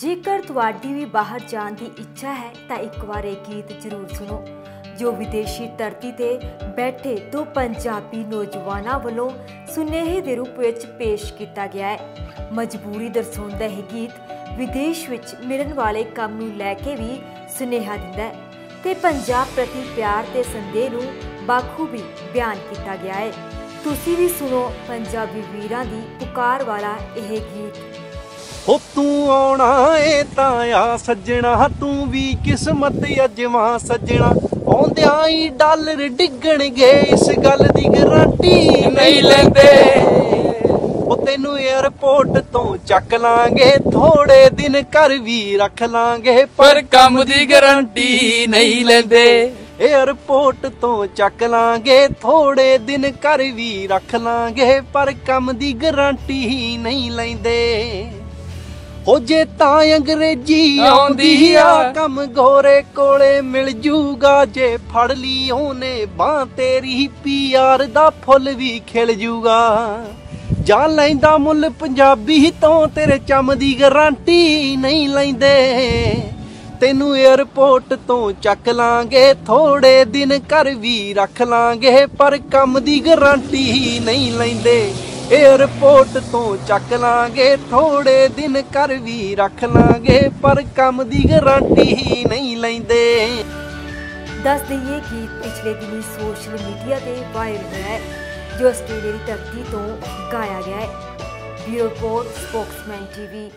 ਜੇਕਰ ਤੁਹਾਡੀ ਵੀ ਬਾਹਰ ਜਾਣ ਦੀ ਇੱਛਾ ਹੈ, ਤਾਂ ਇੱਕ ਵਾਰ ਇਹ ਗੀਤ ਜ਼ਰੂਰ ਸੁਣੋ। ਜੋ ਵਿਦੇਸ਼ੀ ਧਰਤੀ ਤੇ ਬੈਠੇ ਦੋ ਪੰਜਾਬੀ ਨੌਜਵਾਨਾਂ ਵੱਲੋਂ ਸੁਨੇਹੇ ਦੇ ਰੂਪ ਵਿੱਚ ਪੇਸ਼ ਕੀਤਾ ਗਿਆ ਹੈ। ਮਜਬੂਰੀ ਦਰਸਾਉਂਦਾ ਇਹ ਗੀਤ ਵਿਦੇਸ਼ ਵਿੱਚ ਮਿਲਣ ਵਾਲੇ ਕੰਮ ਨੂੰ ਲੈ ਕੇ ਵੀ ਸੁਨੇਹਾ ਦਿੰਦਾ ਹੈ ਤੇ ਪੰਜਾਬ ਪ੍ਰਤੀ ਪਿਆਰ ਤੇ ਸੰਦੇਹ ਨੂੰ ਬਾਖੂਬੀ ਬਿਆਨ ਕੀਤਾ ਗਿਆ ਹੈ। ਤੁਸੀਂ ਵੀ ਸੁਣੋ ਪੰਜਾਬੀ ਵੀਰਾਂ ਦੀ ਪੁਕਾਰ ਵਾਲਾ ਇਹ ਗੀਤ। ਹੋ ਤੂੰ ਆਉਣਾ ਏ ਤਾਂ ਆ ਸੱਜਣਾ, ਤੂੰ ਵੀ ਕਿਸਮਤ ਅਜਵਾ ਸੱਜਣਾ। ਆਉਂਦਿਆਂ ਹੀ ਡਾਲਰ ਡਿੱਗਣਗੇ, ਇਸ ਗੱਲ ਦੀ ਗਰੰਟੀ ਨਹੀਂ ਲੈਂਦੇ। ਉਹ ਤੈਨੂੰ 에어ਪੋਰਟ ਤੋਂ ਚੱਕ ਲਾਂਗੇ ਥੋੜੇ ਦਿਨ ਘਰ ਵੀ ਰੱਖ ਲਾਂਗੇ, ਪਰ ਕੰਮ ਦੀ ਗਰੰਟੀ ਨਹੀਂ ਲੈਂਦੇ। 에어ਪੋਰਟ ਤੋਂ ਚੱਕ ਲਾਂਗੇ ਥੋੜੇ ਦਿਨ ਘਰ ਵੀ ਰੱਖ ਲਾਂਗੇ, ਪਰ ਕੰਮ ਦੀ ਗਰੰਟੀ ਹੀ ਨਹੀਂ ਲੈਂਦੇ। ਹੋ ਜੇ ਤਾਂ ਅੰਗਰੇਜ਼ੀ ਆਉਂਦੀ ਆ ਕੰਮ ਗੋਰੇ ਕੋਲੇ ਮਿਲ ਜੂਗਾ ਜੇ ਫੜ ਲਈ ਉਹਨੇ ਬਾਹ ਤੇਰੀ ਪੀਆਰ ਦਾ ਫੁੱਲ ਵੀ ਖਿਲ ਜੂਗਾ। ਜਾ ਲੈਂਦਾ ਮੁੱਲ ਪੰਜਾਬੀ ਤੋਂ ਤੇਰੇ ਚਮ ਦੀ ਗਾਰੰਟੀ ਨਹੀਂ ਲੈਂਦੇ। ਤੈਨੂੰ 에어ਪੋਰਟ ਤੋਂ ਚੱਕ ਲਾਂਗੇ ਥੋੜੇ ਦਿਨ ਘਰ ਵੀ ਰੱਖ ਲਾਂਗੇ ਪਰ ਕੰਮ ਦੀ ਗਾਰੰਟੀ ਨਹੀਂ ਲੈਂਦੇ। 에어ਪੋਰਟ ਤੋਂ ਚੱਕ ਲਾਂਗੇ ਥੋੜੇ ਦਿਨ ਘਰ ਵੀ ਰੱਖ ਲਾਂਗੇ, ਪਰ ਕੰਮ ਦੀ ਗਾਰੰਟੀ ਨਹੀਂ ਲੈਂਦੇ। ਦੱਸ ਦਈਏ ਕਿ ਪਿਛਲੇ ਦਿਨੀ ਸੋਸ਼ਲ ਮੀਡੀਆ ਤੇ ਵਾਇਰਲ ਹੋਇਆ ਹੈ, ਜੋ ਆਸਟ੍ਰੇਲੀਆ ਦੀ ਧਰਤੀ ਤੋਂ ਗਾਇਆ ਗਿਆ ਹੈ। Bureau Spokesman TV